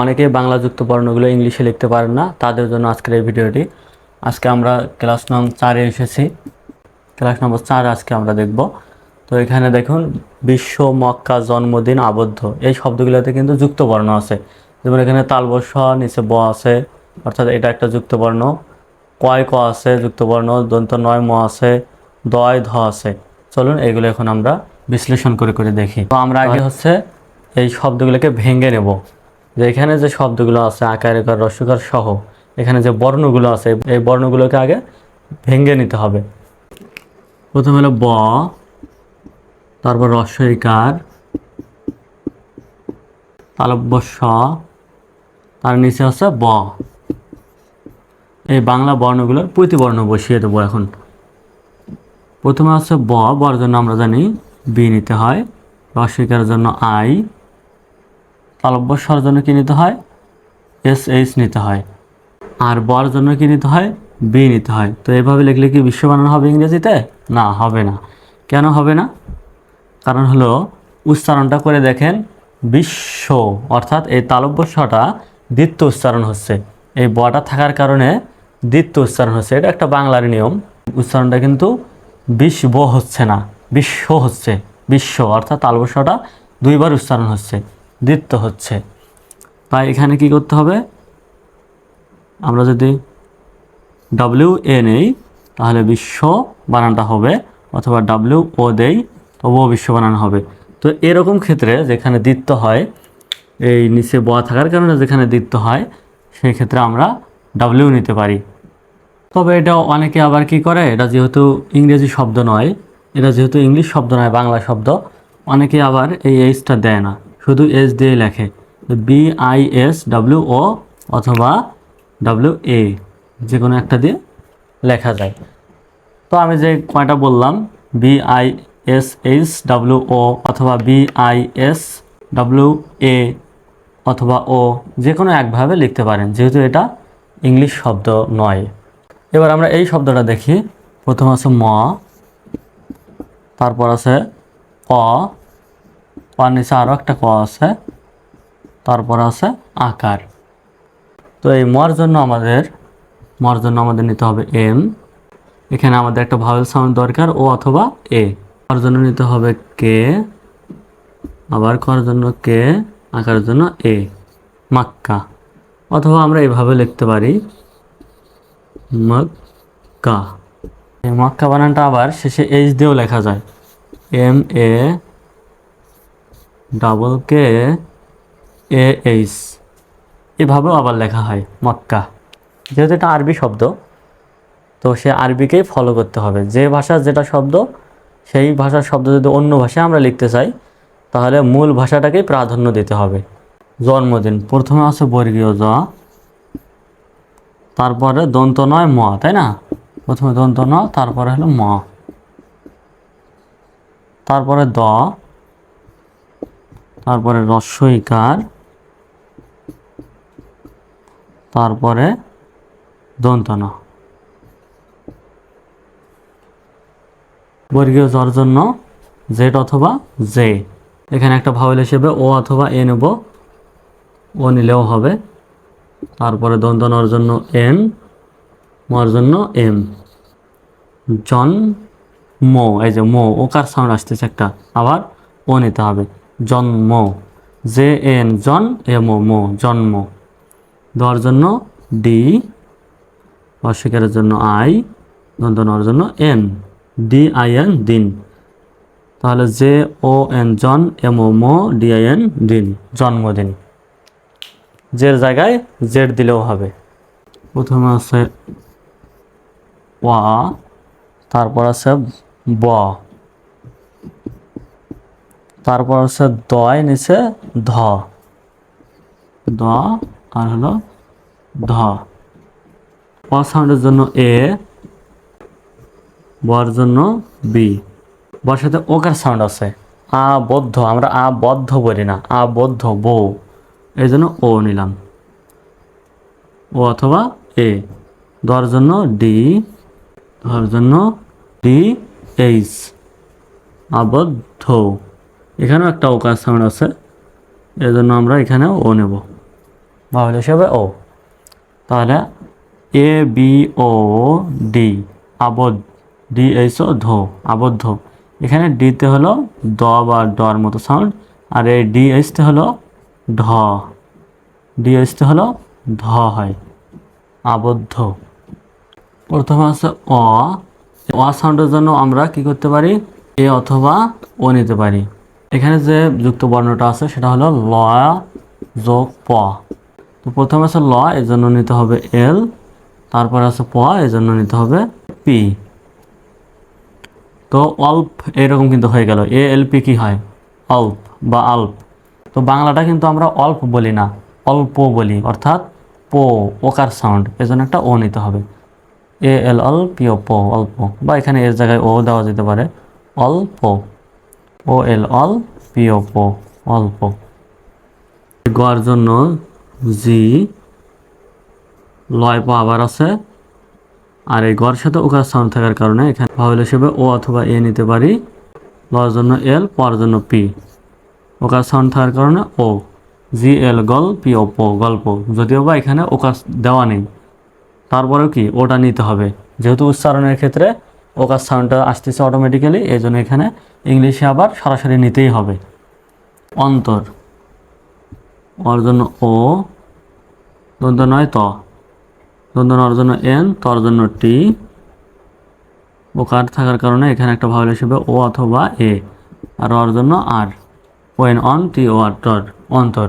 অনেকেই বাংলা যুক্ত বর্ণগুলো ইংলিশে লিখতে পারেন না তাদের জন্য আজকের এই ভিডিওটি। আজকে আমরা ক্লাস নং চারে এসেছি। ক্লাস নম্বর চার আজকে আমরা দেখব। তো এখানে দেখুন বিশ্ব মক্কা জন্মদিন আবদ্ধ। এই শব্দগুলোতে কিন্তু যুক্ত বর্ণ আছে। যেমন এখানে তালবস্য নিচে ব আছে অর্থাৎ এটা একটা যুক্ত বর্ণ কয় ক আছে যুক্ত বর্ণ দন্ত নয় ম আছে দয় ধ আছে। চলুন এগুলো এখন আমরা বিশ্লেষণ করে করে দেখি। তো আমরা আগে হচ্ছে এই শব্দগুলোকে ভেঙে নেব। যে এখানে যে শব্দগুলো আছে আকার একার রসুকার সহ, এখানে যে বর্ণগুলো আছে, এই বর্ণগুলোকে আগে ভেঙে নিতে হবে। প্রথমে হলো ব, তারপর রস্বইকার তালব্য স, তার নিচে হচ্ছে ব। এই বাংলা বর্ণগুলোর প্রতিবর্ণ বসিয়ে দেবো এখন। প্রথমে হচ্ছে ব বর জন্য আমরা জানি বি নিতে হয় রস্বইকারের জন্য আই তালব্য স্বর জন্য কি নিতে হয়? এস এইচ নিতে হয়। আর বর জন্য কি নিতে হয়? বি নিতে হয়। তো এভাবে লিখলে কি বিশ্ব বানানো হবে ইংরেজিতে? না, হবে না। কেন হবে না? কারণ হলো, উচ্চারণটা করে দেখেন, বিশ্ব, অর্থাৎ এই তালব্য স্বটা দ্বিত্ব উচ্চারণ হচ্ছে। এই বটা থাকার কারণে দ্বিত্ব উচ্চারণ হচ্ছে। এটা একটা বাংলার নিয়ম। উচ্চারণটা কিন্তু বিশ্ব হচ্ছে না। বিশ্ব হচ্ছে। বিশ্ব, অর্থাৎ তালব্য স্বটা দুইবার উচ্চারণ হচ্ছে। দ্বিত্ব হচ্ছে। তাই এখানে কি করতে হবে? আমরা যদি ডাব্লিউ এ নেই, তাহলে বিশ্ব বানানটা হবে, অথবা ডাব্লিউ ও দেই, তবুও বিশ্ব বানানো হবে। তো এরকম ক্ষেত্রে যেখানে দ্বিত্ব হয়, এই নিচে বয়া থাকার কারণে যেখানে দ্বিত্ব হয়, সেই ক্ষেত্রে আমরা ডাব্লিউ নিতে পারি। তবে এটা অনেকে আবার কি করে? এটা যেহেতু ইংরেজি শব্দ নয়, এটা যেহেতু ইংলিশ শব্দ নয়, বাংলা শব্দ, অনেকে আবার এই এইচটা দেয় না। শুধু এস দিয়ে লেখে। B I S W O অথবা ডাব্লিউ এ যে কোনো একটা দিয়ে লেখা যায়। তো আমি যে কয়টা বললাম B I S H W O অথবা B I S W A অথবা ও যে কোনো একভাবে লিখতে পারেন, যেহেতু এটা ইংলিশ শব্দ নয়। এবার আমরা এই শব্দটা দেখি। প্রথম আছে ম, তারপর আছে ক কর নিচে আরও একটা ক আছে, তারপর আছে আকার। তো এই মর জন্য আমাদের, মর জন্য আমাদের নিতে হবে এম এখানে আমাদের একটা ভাওয়েল সাউন্ড দরকার ও অথবা এ কর জন্য নিতে হবে কে আবার কর জন্য কে আকার জন্য এ মাক্কা। অথবা আমরা এইভাবে লিখতে পারি, মক্কা। এই মক্কা বানানটা আবার শেষে এইচ দিয়েও লেখা যায়। M A double K A H এভাবেও আবার লেখা হয়, মক্কা। যেহেতু এটা আরবি শব্দ, তো সে আরবিকেই ফলো করতে হবে। যে ভাষার যেটা শব্দ, সেই ভাষার শব্দ যদি অন্য ভাষায় আমরা লিখতে চাই, তাহলে মূল ভাষাটাকেই প্রাধান্য দিতে হবে। জন্মদিন, প্রথমে আছে বর্গীয় জ, তারপরে দন্ত নয় ম, তাই না? প্রথমে দন্ত ন, তারপরে হলো ম। তারপরে দ তারপরে রস্বইকার তারপরে দন্তন। বর্গীয় জর জন্য জেড অথবা জে। এখানে একটা ভাওয়েল হিসেবে ও অথবা এ নেব। ও নিলেও হবে। তারপরে দন্তনর জন্য এন, মর জন্য এম। জন, মো, এই যে মো, ওকার সাউন্ড আসতেছে একটা। আবার ও নিতে হবে। জন্ম। জে এন জন এম মো জন্ম। দেওয়ার জন্য ডি। অস্বীকারের জন্য আই। দন্ত নেওয়ার জন্য এন। ডি আই এন দিন। তাহলে জে ও এন জন এম ও মো, ডি আই এন দিন। জন্মদিন। জের জায়গায় জেড দিলেও হবে। প্রথমে আছে ওয়া তারপর আছে ব। তারপর হচ্ছে দয় নিচে ধ। দ আর হলো ধ। সাউন্ডের জন্য এ, বর জন্য বি। বর সাথে ওকার সাউন্ড আছে। আ আবদ্ধ আমরা আবদ্ধ বলি না, আ আবদ্ধ বউ এই জন্য ও নিলাম। ও অথবা এ। দর জন্য ডি, ধর জন্য ডি এইচ। আবদ্ধ। এখানেও একটা ও ওকার সাউন্ড আছে, এজন্য আমরা এখানে ও নেব। ভাওয়েল হিসেবে ও তাহলে এ বি ও ডি আবদ্ধ। ডি এইচ, ও, ধো, আবদ্ধ। এখানে ডিতে হলো দ বা ডর মতো সাউন্ড, আর এই ডি এইচতে হলো ঢ। ডি এইচতে হলো ধ হয়। আবদ্ধ। প্রথমে আছে অ। অ সাউন্ডের জন্য আমরা কি করতে পারি? এ অথবা ও নিতে পারি। এখানে যে যুক্ত বর্ণটা আছে, সেটা হলো ল যোগ প। তো প্রথমে আছে ল এর জন্য নিতে হবে এল। তারপর আছে প এর জন্য নিতে হবে পি। তো অল্প এরকম কিন্তু হয়ে গেল। এ, এল, পি কি হয়? অল্প বা আল্প। তো বাংলাটা কিন্তু আমরা অল্প বলি না, অল্প বলি। অর্থাৎ পো, ওকার সাউন্ড, এজন্য একটা ও নিতে হবে। এ, এল অল পি ও পো, অল্প। বা এখানে এর জায়গায় ও দেওয়া যেতে পারে। অল্প। ও এল অল পি ও অল্প গর জন্য জি লয় পো আবার আছে। আর এই গড় সাথে ওকার সাউন্ড থাকার কারণে এখানে ভাওয়েল হিসেবে ও অথবা এ নিতে পারি। লর জন্য এল পর জন্য পি ওকার সাউন্ড থাকার কারণে ও জি এল গল পি ও পো গল্প যদিও বা এখানে ওকার দেওয়া নেই। তারপরেও কি? ওটা নিতে হবে। যেহেতু উচ্চারণের ক্ষেত্রে ওকার সাউন্ডটা আসতেছে অটোমেটিক্যালি এই জন্য এখানে ইংলিশে আবার সরাসরি নিতেই হবে। অন্তর। ওর জন্য ও দন্ত নয়, ত। দন্ত নর জন্য এন তর জন্য টি ওকার থাকার কারণে এখানে একটা ভাওয়াল হিসেবে ও অথবা এ আর ওর জন্য আর ওয়েন অন টি ও আর টর অন্তর।